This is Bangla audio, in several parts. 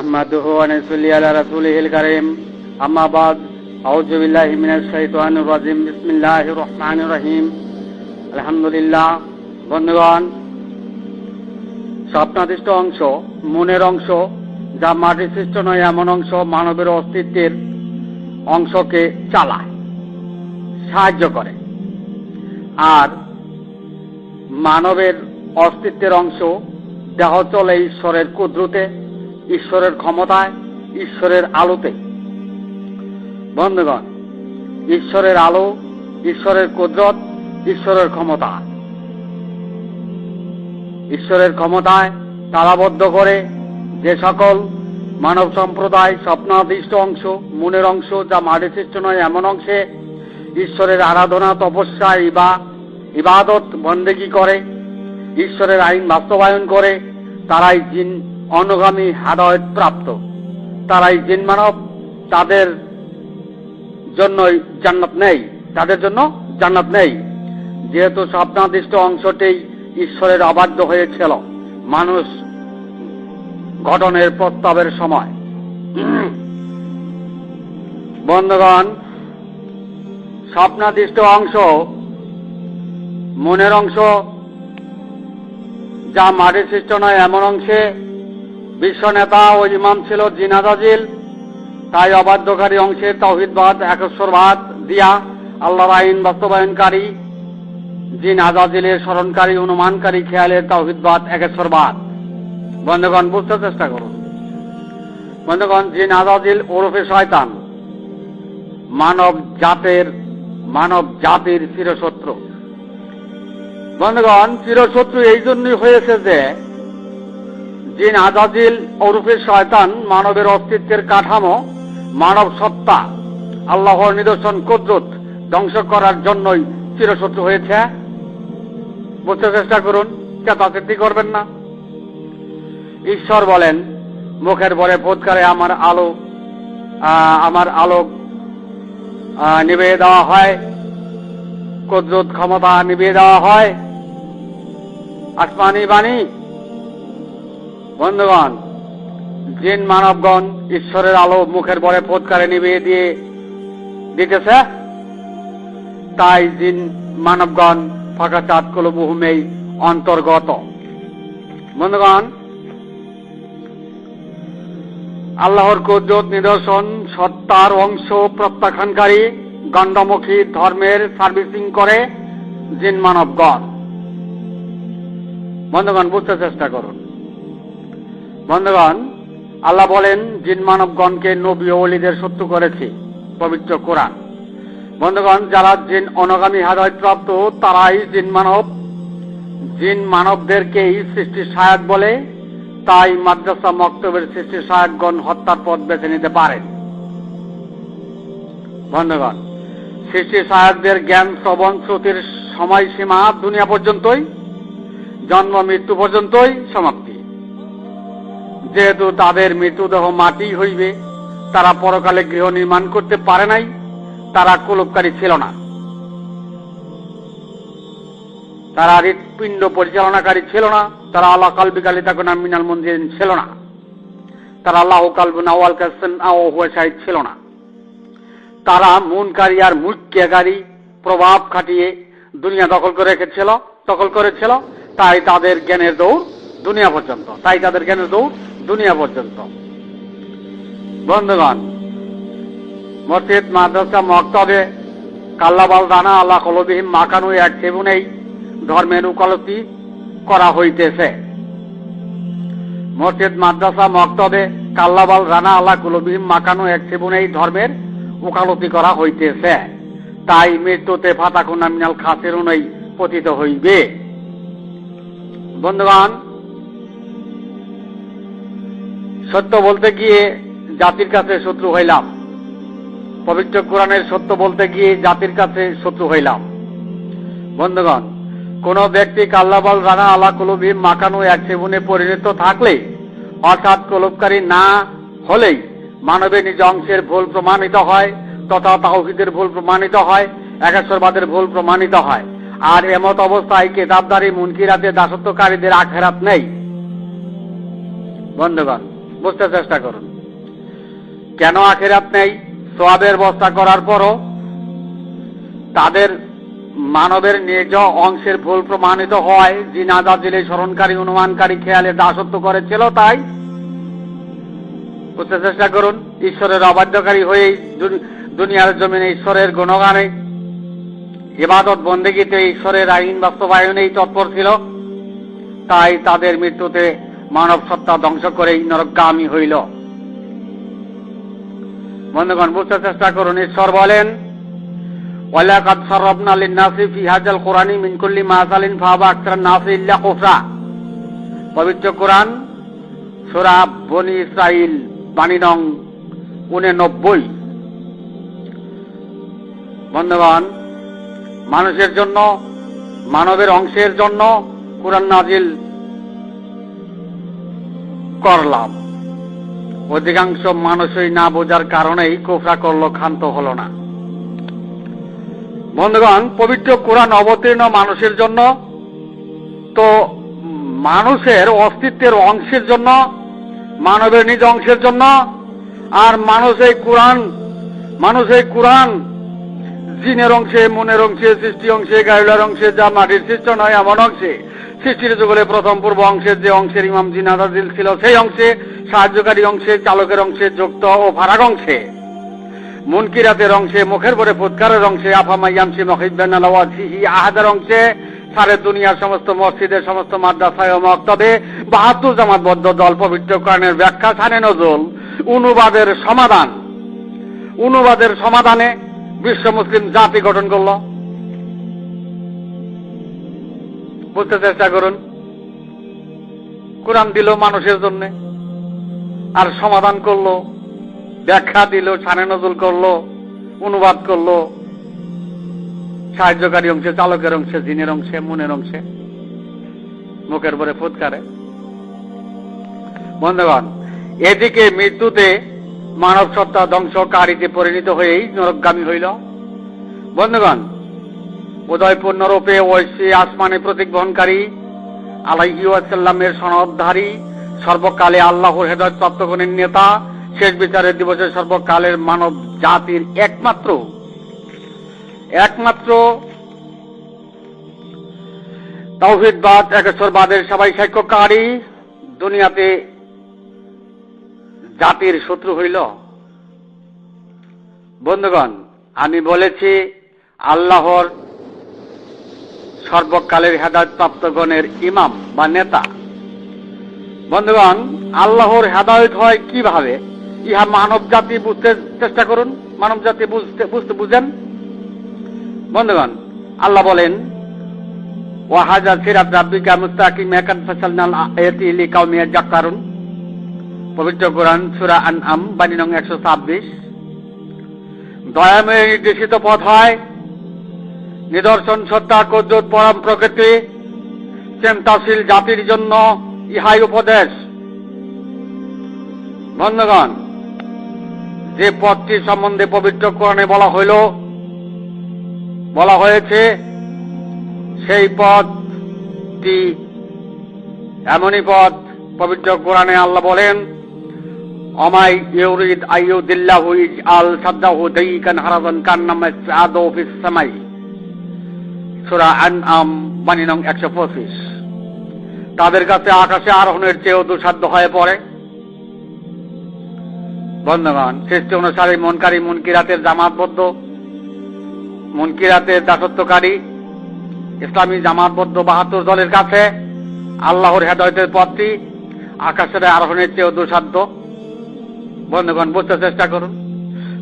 نحمده ونصلي على رسوله الكريم أما بعد أعوذ بالله من الشيطان الرجيم بسم الله الرحمن الرحيم الحمد لله বন্ধুগণ স্বপ্নাদিষ্ট অংশ মনের অংশ যা মাটি সৃষ্ট নয় এমন অংশ মানবের অস্তিত্বের অংশকে চালায় সাহায্য করে আর মানবের অস্তিত্বের অংশ দেহ চলে ঈশ্বরের কুদ্রুতে ঈশ্বরের ক্ষমতায়, ঈশ্বরের আলোতে। বন্ধুগণ, ঈশ্বরের আলো, ঈশ্বরের কুদরত, ঈশ্বরের ক্ষমতা। ঈশ্বরের ক্ষমতায় তালাবদ্ধ করে যে সকল মানব সম্প্রদায় স্বপ্নাদিষ্ট অংশ, মনের অংশ যা মাটি সৃষ্ট নয়, এমন অংশে ঈশ্বরের আরাধনা, তপস্যা, ইবা, ইবাদত, বন্দেগি করে, ঈশ্বরের আইন বাস্তবায়ন করে, তারাই অনুগামী হাদায়ত প্রাপ্ত। তারাই জিন মানব, তাদের জন্যই জান্নাত নেই। তাদের জন্য জান্নাত নেই। যেহেতু স্বপ্নাদিষ্ট অংশটি ঈশ্বরের অবাধ্য হয়েছিল মানুষ গঠনের প্রস্তাবের সময়। বন্ধুগণ, স্বপ্নাদিষ্ট অংশ, মনের অংশ, যা মাটির সৃষ্ট নয়, এমন অংশে বিশ্ব নেতা ও ইমাম ছিল জিনাদাজিল তাই অবাধ্যকারী অংশের তৌহিদবাদ একশ্বরবাদ দিয়া আল্লাহর আইন বাস্তবায়নকারী জিন আজাজিলের স্মরণকারী, অনুমানকারী খেয়ালের তৌহিদবাদ একেশ্বরবাদ। বন্ধুগণ, বুঝতে চেষ্টা করুন। বন্ধুগণ জিন আজাজিল ওরফে শয়তান। মানব জাতের, মানব জাতির চিরশত্রু। বন্ধুগণ, চিরশত্রু এই জন্যই হয়েছে যে জিন আজাজিল ওরফে শয়তান মানবের অস্তিত্বের কাঠামো, মানব সত্তা, আল্লাহর নিদর্শন কুদরত ধ্বংস করার জন্যই চিরশত্রু হয়েছে। বুঝতে চেষ্টা করুন চেতাচেতি করবেন না? ঈশ্বর বলেন, মুখের বলে বোধকারে আমার আলো আমার আলোক নিভিয়ে দেওয়া হয়। কুদরত ক্ষমতা নিভিয়ে দেওয়া হয়। আসমানি বাণী বন্ধুগণ, জিন মানবগণ ঈশ্বরের আলো মুখের বরে ফোৎকারে নিভিয়ে দিয়ে দিতেছে। তাই জিন মানবগণ ফাঁকা চাঁদ কলমুহুমেই অন্তর্গত। বন্ধুগণ, আল্লাহর কুদরত নিদর্শন, সত্তার অংশ প্রত্যাখ্যানকারী, গণ্ডমুখী ধর্মের সার্ভিসিং করে জিন মানবগণ। বন্ধুগণ, বুঝতে চেষ্টা করুন। বন্ধুগণ, আল্লাহ বলেন, জিন মানবগণকে নবী অলিদের শত্রু করেছে, পবিত্র কোরআন। বন্ধুগণ, যারা জিন অনগামী হাদায়ত প্রাপ্ত, তারাই জিন মানব। জিন মানবদেরকেই সৃষ্টির সহায়ক বলে, তাই মাদ্রাসা মক্তবের সৃষ্টি সহায়কগণ হত্যার পথ বেছে নিতে পারেন। বন্ধুগণ সৃষ্টি সহায়কদের জ্ঞান, শ্রবণ, শ্রুতির সময়সীমা দুনিয়া পর্যন্তই, জন্ম, মৃত্যু পর্যন্তই সমাপ্তি। যেহেতু তাদের মৃত্যুদেহ মাটি হইবে, তারা পরকালে গৃহ নির্মাণ করতে পারে নাই, তারা কুলুপকারী ছিল না। তারা হৃৎপিণ্ড পরিচালনাকারী ছিল না, তারা আল্লাহ কালবিকালী তাকে নাম মিনাল মন্দির ছিল না। তারা আল্লাহ কালবিন আওয়াল কাসেন শাহিদ ছিল না। তারা মুনকারী আর মুখ্যকারী প্রভাব খাটিয়ে দুনিয়া দখল করে রেখেছিল, দখল করেছিল, তাই তাদের জ্ঞানের দৌড় দুনিয়া পর্যন্ত, তাই তাদের জ্ঞানের দৌড় দুনিয়া পর্যন্ত। বন্ধুগণ, মসজিদ, মাদ্রাসা, মক্তবে, কাল্লাবাল, দানা, আল্লাহ কলবিহীন, মাকানু, এক সেবুনেই ধর্মের উকালতি করা হইতেছে। মসজিদ, মাদ্রাসা, মক্তবে, কাল্লাবাল রানা আল্লাহ কুলবিহীন, মাকানু, এক সেবুনেই ধর্মের উকালতি করা হইতেছে। তাই মৃত্যুতে ফাতাকুনা মিনাল খাসের নেই পতিত হইবে। বন্ধুগণ সত্য বলতে গিয়ে জাতির কাছে শত্রু হইলাম। পবিত্র কোরআনের সত্য বলতে গিয়ে জাতির কাছে শত্রু হইলাম। বন্ধুগণ, কোন ব্যক্তি কাল্লাবল, রানা আলা কলবি মাকানো এক সেবনে পরিণত থাকলে, অর্থাৎ কলবকারী না হলেই মানবের নিজ অংশের ভুল প্রমাণিত হয়, তথা তাহিদের ভুল প্রমাণিত হয়, একেশ্বরবাদের ভুল প্রমাণিত হয়। আর এমত অবস্থায় কেতাবদারি, মুনকিরাতে, দাসত্বকারীদের আখেরাত নেই। বন্ধুগণ বুঝতে চেষ্টা করুন। কেন আখেরাত নেই? সোয়াবের বস্তা করার পরও তাদের মানবের নিজ অংশের ভুল প্রমাণিত হয়। জিনাদা দিলে স্মরণকারী, অনুমানকারী খেয়ালে দাসত্ব করেছিল, তাই বুঝতে চেষ্টা করুন, ঈশ্বরের অবাধ্যকারী দুন- দুনিয়ার জমিনে ঈশ্বরের গুণগানে ইবাদত বন্দেগীতে ঈশ্বরের আইন বাস্তবায়নেই তৎপর ছিল, তাই তাদের মৃত্যুতে মানব সত্তা ধ্বংস করেই নরকগামী হইল। বন্ধুগণ, বুঝতে চেষ্টা করুন, ঈশ্বর বলেন লিন-নাসি ফি মিন কুল্লি মাসালিন ফাবা নাসি ইল্লা কুফরা। পবিত্র কোরআন, সূরা বনি ইসরাইল বাণী নং 89 বন্ধুগণ, মানুষের জন্য, মানবের অংশের জন্য কোরআন নাজিল করলাম। অধিকাংশ মানুষই না বোঝার কারণেই কোফরা করল, ক্ষান্ত হলো না। বন্ধুগণ, পবিত্র কোরআন অবতীর্ণ মানুষের জন্য তো মানুষের অস্তিত্বের অংশের জন্য, মানবের নিজ অংশের জন্য, আর মানুষ এই কোরআন মানুষ এই কোরআন জিনের অংশে, মনের অংশে সৃষ্টি অংশে, গায়লার অংশে, যা মাটির সৃষ্টি নয়, এমন অংশে। সৃষ্টির যুগলে প্রথম পূর্ব অংশের যে অংশের ইমাম জিনাদাজিল ছিল, সেই অংশে সাহায্যকারী অংশে, চালকের অংশে, যুক্ত ও ফারাক অংশে। মুনকিরাতের অংশে, মুখের পরে ফুৎকারের অংশে আফামাইয়ামসি আলাওয়াজিহি আহাদের অংশে, সারে দুনিয়ার সমস্ত মসজিদের সমস্ত মাদ্রাসায় মক্তবে বাহাত্তর জামাতবদ্ধ দল পবিত্র কোরআনের ব্যাখ্যা সানে নজল। অনুবাদের সমাধান। অনুবাদের সমাধানে বিশ্ব মুসলিম জাতি গঠন করল। বুঝতে চেষ্টা করুন। কোরআন দিল মানুষের জন্য, আর সমাধান করল, ব্যাখ্যা দিল ছানে নজুল করল, অনুবাদ করল, সাহায্যকারী অংশে, চালকের অংশে, জিনের অংশে, মনের অংশে, মুখের পরে ফুৎকারে বন্ধুগণ, এদিকে মৃত্যুতে মানব সত্তা ধ্বংসকারীতে পরিণত হয়েই নরকগামী হইল। বন্ধুগণ উদয়পূর্ণ রূপে ঐশী আসমানে প্রতীক বহনকারী আলাইহি ওয়াসাল্লামের সনদধারী, সর্বকালে আল্লাহর হেদায়ত প্রাপ্তগণের নেতা, শেষ বিচারের দিবসে সর্বকালের মানব জাতির একমাত্র একমাত্র তৌহিদবাদ একেশ্বরবাদের সবাই সাক্ষ্যকারী, দুনিয়াতে জাতির শত্রু হইল। বন্ধুগণ, আমি বলেছি, আল্লাহর সর্বকালের হেদায়ত প্রাপ্তগণের ইমাম বা নেতা। বন্ধুগণ, আল্লাহর হেদায়ত হয় কীভাবে? ইহা মানব জাতি বুঝতে চেষ্টা করুন। মানব জাতি বুঝতে বুঝতে বুঝেন। বন্ধুগণ, আল্লাহ বলেন, ওয়াহাজা সিরাত রাব্বিকা মুস্তাকিম একান ফাসালনাল আয়াতি লিকাউমি ইয়াজাক্কারুন। পবিত্র কোরআন সূরা আনআম, বাণী নং 126 দয়াময় নির্দেশিত পথ হয় নিদর্শন সত্তা কদ্দুত পরম প্রকৃতি, চিন্তাশীল জাতির জন্য ইহাই উপদেশ। বন্ধুগণ, যে পথটি সম্বন্ধে পবিত্র কোরআনে বলা হইল, বলা হয়েছে, সেই পথটি এমনই পথ পবিত্র কোরআনে আল্লাহ বলেন, অমাই ইউরিদ আইয়ুদিল্লাহু ইজআল সাদ্দাহু দাইকান হারাদান কান্নামা সাদু ফিস সামাই। সূরা আনআম নং 125 তাদের কাছে আকাশে আরোহণের চেয়েও দুঃসাধ্য হয়ে পড়ে। বন্ধুগণ, সৃষ্টি অনুসারে মনকারী মুনকিরাতের জামাতবদ্ধ, মুনকিরাতের দাসত্বকারী, ইসলামী জামাতবদ্ধ বাহাত্তর দলের কাছে আল্লাহর হেদায়তের পথটি আকাশের আরোহণের চেয়েও দুঃসাধ্য। বন্ধুগণ, বুঝতে চেষ্টা করুন।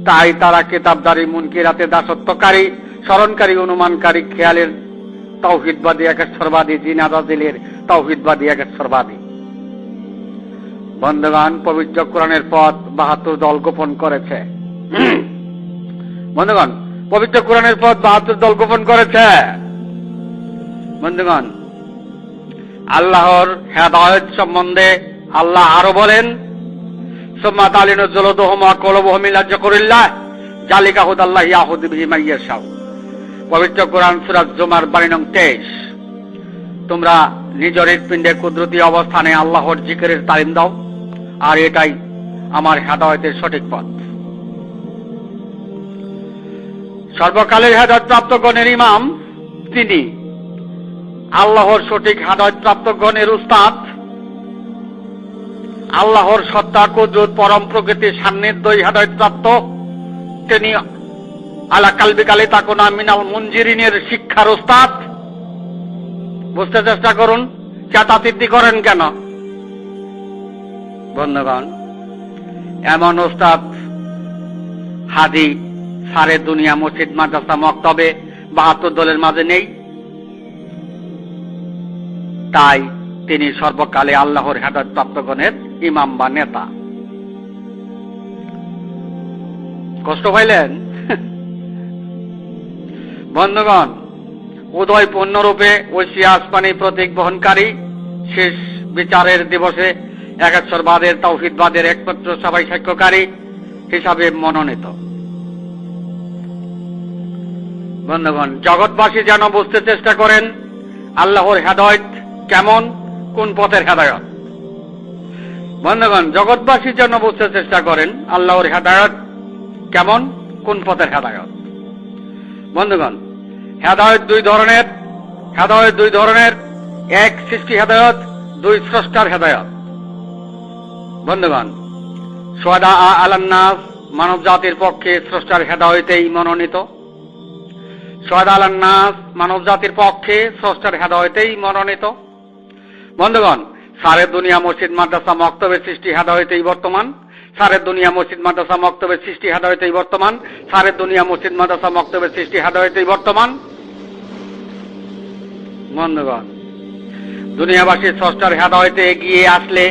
তাই তারা কেতাবদারি মুনকিরাতে দাসত্বকারী স্মরণকারী, অনুমানকারী, খেয়ালের তৌহিদবাদী, একেশ্বরবাদী জিনাদাদিলের তৌহিদবাদী, একেশ্বরবাদী। বন্ধুগণ, পবিত্র কোরআনের পথ বাহাত্তর দল গোপন করেছে। বন্ধুগণ, পবিত্র কোরআনের পথ বাহাত্তর দল গোপন করেছে। বন্ধুগণ, আল্লাহর হেদায়ত সম্বন্ধে আল্লাহ আরও বলেন, সোম্মা তালিন জলদোহমা কলবহমিল্লাজ করিল্লাহ জালিকা হুদাল্লাহ ইয়াহুদ বিহি মাইয়াশাও পবিত্র কোরআন সুরাজ জুমার বাড়ি নং তেইশ। তোমরা নিজের হৃৎপিণ্ডে কুদরতি অবস্থানে আল্লাহর জিকিরের তালিম দাও, আর এটাই আমার হেদায়তের সঠিক পথ। সর্বকালের হেদায়ত প্রাপ্ত গণের ইমাম তিনি। আল্লাহর সঠিক হেদায়ত প্রাপ্ত গণের উস্তাদ। আল্লাহর সত্তা, কুদরত, পরম প্রকৃতির সান্নিধ্যই হেদায়ত প্রাপ্ত তিনি আলা কালবি কালে তাকোনা মিনাল মঞ্জিরিনের শিক্ষার ওস্তাদ। বুঝতে চেষ্টা করুন চাতাতিদ্ধি করেন কেন? বন্ধুগণ, এমন ওস্তাদ হাদি সারে দুনিয়া মসজিদ, মাদ্রাসা, মক্তবে বাহাত্তর দলের মাঝে নেই। তাই তিনি সর্বকালে আল্লাহর হেদায়ত প্রাপ্তগণের ইমাম বা নেতা। কষ্ট পাইলেন? বন্ধুগণ উদয় পূর্ণরূপে ঐশী আসমানি প্রতীক বহনকারী শেষ বিচারের দিবসে একেশ্বরবাদের, তৌহিদবাদের একমাত্র সবাই সাক্ষ্যকারী হিসাবে মনোনীত। বন্ধুগণ, জগৎবাসী যেন বুঝতে চেষ্টা করেন, আল্লাহর হেদায়ত কেমন, কোন পথের হেদায়ত। বন্ধুগণ, জগৎবাসী যেন বুঝতে চেষ্টা করেন, আল্লাহর হেদায়ত কেমন, কোন পথের হেদায়ত। বন্ধুগণ হেদায়ত দুই ধরনের, হেদায়ত দুই ধরনের, এক সৃষ্টি হেদায়ত, দুই স্রষ্টার হেদায়ত। বন্ধুগণ, সোয়াদা আ আলান্নাস মানব জাতির পক্ষে স্রষ্টার হেদায়তেই মনোনীত। সোয়াদা আলান্নাস মানব জাতির পক্ষে স্রষ্টার হেদায়তেই মনোনীত। বন্ধুগণ, সারে দুনিয়া মসজিদ, মাদ্রাসা, মক্তবের সৃষ্টি হেদায়তেই বর্তমান। সারে দুনিয়া মসজিদ, মাদ্রাসা, মক্তবের সৃষ্টি হেদায়তেই বর্তমান। সারে দুনিয়া মসজিদ, মাদ্রাসা, মক্তবের সৃষ্টি হেদায়তেই বর্তমান। বন্ধুগণ দুনিয়াবাসীর স্রষ্টার হেদায়তে এগিয়ে আসলে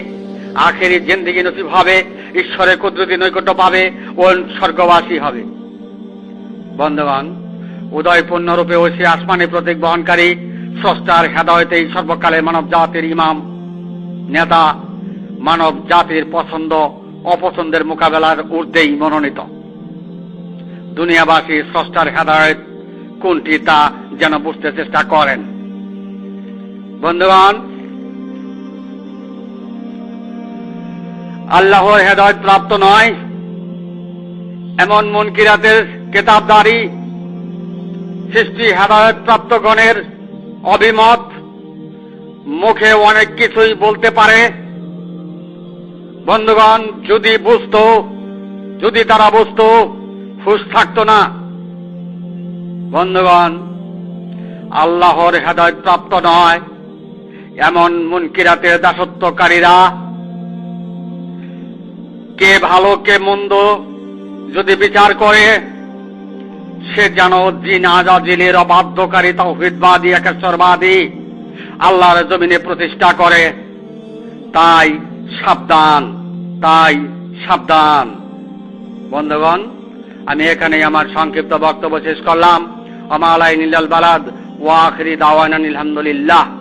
আখেরি জিন্দিগি নসিব হবে, ঈশ্বরের কুদরতি নৈকট্য পাবে ও স্বর্গবাসী হবে। বন্ধুগণ উদয় পূর্ণরূপে ঐশী আসমানি প্রতীক বহনকারী স্রষ্টার হেদায়তেই সর্বকালে মানব জাতির ইমাম, নেতা, মানব জাতির পছন্দ, অপছন্দের মোকাবেলার ঊর্ধ্বেই মনোনীত। দুনিয়াবাসী স্রষ্টার হেদায়ত কোনটি তা যেন বুঝতে চেষ্টা করেন। বন্ধুগণ, আল্লাহর হেদায়ত প্রাপ্ত নয়, এমন মনকিরাতের কেতাবদারি সৃষ্টি হেদায়ত প্রাপ্ত গণের অভিমত মুখে অনেক কিছুই বলতে পারে। বন্ধুগণ, যদি বুঝতো, যদি তারা বুঝতো, খুশ থাকতো না। বন্ধুগণ, আল্লাহর হেদায়ত প্রাপ্ত নয়। এমন মুনকিরাতের দাসত্বকারীরা, কে ভালো, কে মন্দ, যদি বিচার করে, সে যেন জিন অবাধ্যকারী তৌহিদবাদী একেশ্বরবাদী, আল্লাহর জমিনে প্রতিষ্ঠা করে, তাই সাবধান তাই সাবধান। বন্ধুগণ, আমি এখানে আমার সংক্ষিপ্ত বক্তব্য শেষ করলাম। আমালাই নীলাল বালাদ ওয়াখরি দাওয়ান আলহামদুলিল্লাহ।